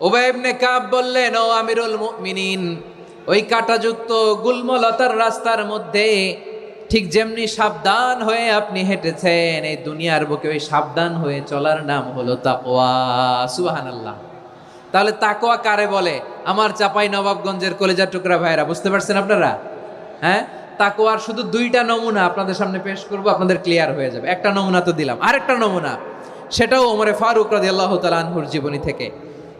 ওবাইবনে কাব বললেন, ও আমিরুল মুমিনিন, ওই কাটাযুক্ত গুলমলতার রাস্তার মধ্যে ঠিক যেমনি সাবধান হয়ে আপনি হেঁটেছেন, এই দুনিয়ার বুকে ওই সাবধান হয়ে চলার নাম হলো তাকওয়া। সুবহানাল্লাহ। তাহলে তাকোয়া কারে বলে? আমার চাপাই নবাবগঞ্জের কলেজার টুকরা ভাইরা বুঝতে পারছেন আপনারা? হ্যাঁ? তাকোয়ার শুধু দুইটা নমুনা আপনাদের সামনে পেশ করব, আপনাদের ক্লিয়ার হয়ে যাবে। একটা নমুনা তো দিলাম। আরেকটা নমুনা, সেটাও ওমরে ফারুক রাদিয়াল্লাহু তাআলা আনহুর জীবনী থেকে।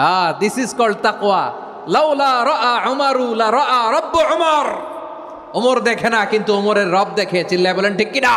হ্যাঁ দিস ইজ কল্ড তাকওয়া লাউলা রা উমারু, লা রা রব্ব উমর। ওমর দেখে না, কিন্তু ওমরের রব দেখে, চিল্লায় বলেন, ঠিক কিনা?